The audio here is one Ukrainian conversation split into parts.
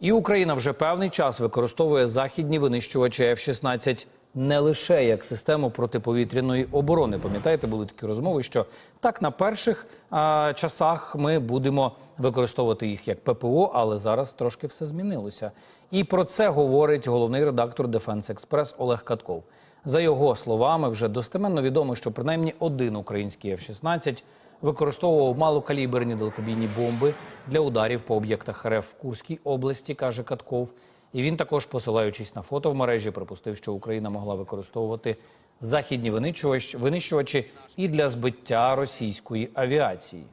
І Україна вже певний час використовує західні винищувачі F-16 не лише як систему протиповітряної оборони. Пам'ятаєте, були такі розмови, що так на перших а, часах ми будемо використовувати їх як ППО, але зараз трошки все змінилося. І про це говорить головний редактор Defense Express Олег Катков. За його словами, вже достеменно відомо, що принаймні один український F-16 використовував малокаліберні далекобійні бомби для ударів по об'єктах РФ в Курській області, каже Катков. І він також, посилаючись на фото в мережі, припустив, що Україна могла використовувати західні винищувач- винищувачі і для збиття російської авіації.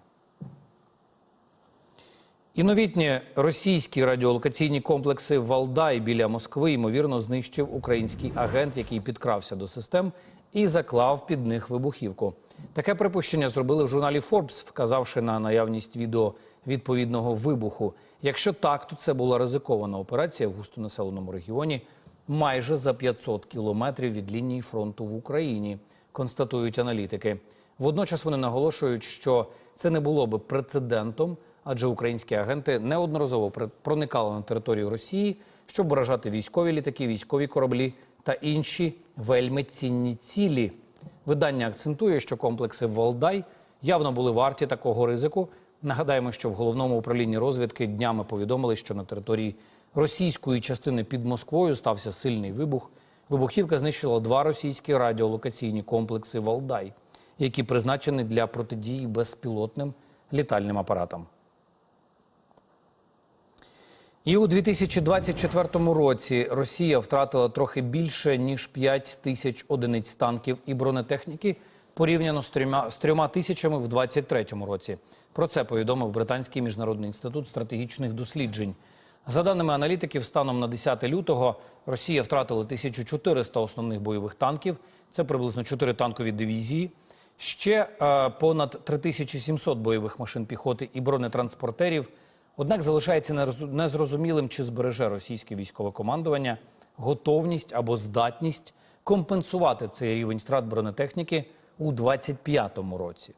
І новітні російські радіолокаційні комплекси Валдай біля Москви ймовірно знищив український агент, який підкрався до систем і заклав під них вибухівку. Таке припущення зробили в журналі Forbes, вказавши на наявність відео відповідного вибуху. Якщо так, то це була ризикована операція в густонаселеному регіоні майже за 500 кілометрів від лінії фронту в Україні, констатують аналітики. Водночас вони наголошують, що це не було би прецедентом, адже українські агенти неодноразово проникали на територію Росії, щоб вражати військові літаки, військові кораблі та інші вельми цінні цілі. Видання акцентує, що комплекси Валдай явно були варті такого ризику. Нагадаємо, що в головному управлінні розвідки днями повідомили, що на території російської частини під Москвою стався сильний вибух. Вибухівка знищила два російські радіолокаційні комплекси Валдай, які призначені для протидії безпілотним літальним апаратам. І у 2024 році Росія втратила трохи більше ніж 5 тисяч одиниць танків і бронетехніки порівняно з трьома, з трьома тисячами в 2023 році. Про це повідомив Британський міжнародний інститут стратегічних досліджень. За даними аналітиків, станом на 10 лютого Росія втратила 1400 основних бойових танків. Це приблизно 4 танкові дивізії. Ще е, понад 3700 бойових машин піхоти і бронетранспортерів. Однак залишається незрозумілим, чи збереже російське військове командування готовність або здатність компенсувати цей рівень втрат бронетехніки у 2025 році.